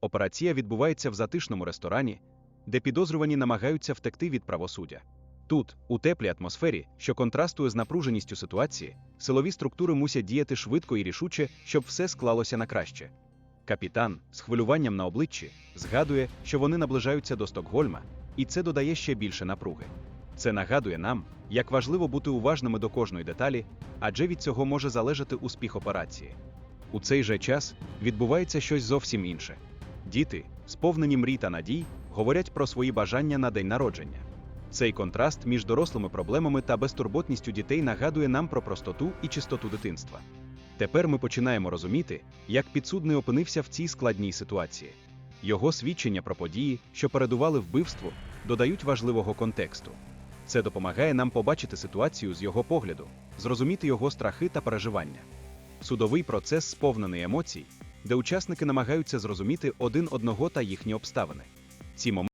Операція відбувається в затишному ресторані, де підозрювані намагаються втекти від правосуддя. Тут, у теплій атмосфері, що контрастує з напруженістю ситуації, силові структури мусять діяти швидко і рішуче, щоб все склалося на краще. Капітан, з хвилюванням на обличчі, згадує, що вони наближаються до Стокгольма, і це додає ще більше напруги. Це нагадує нам, як важливо бути уважними до кожної деталі, адже від цього може залежати успіх операції. У цей же час відбувається щось зовсім інше. Діти, сповнені мрій та надій, говорять про свої бажання на день народження. Цей контраст між дорослими проблемами та безтурботністю дітей нагадує нам про простоту і чистоту дитинства. Тепер ми починаємо розуміти, як підсудний опинився в цій складній ситуації. Його свідчення про події, що передували вбивству, додають важливого контексту. Це допомагає нам побачити ситуацію з його погляду, зрозуміти його страхи та переживання. Судовий процес сповнений емоцій, де учасники намагаються зрозуміти один одного та їхні обставини. Ці моменти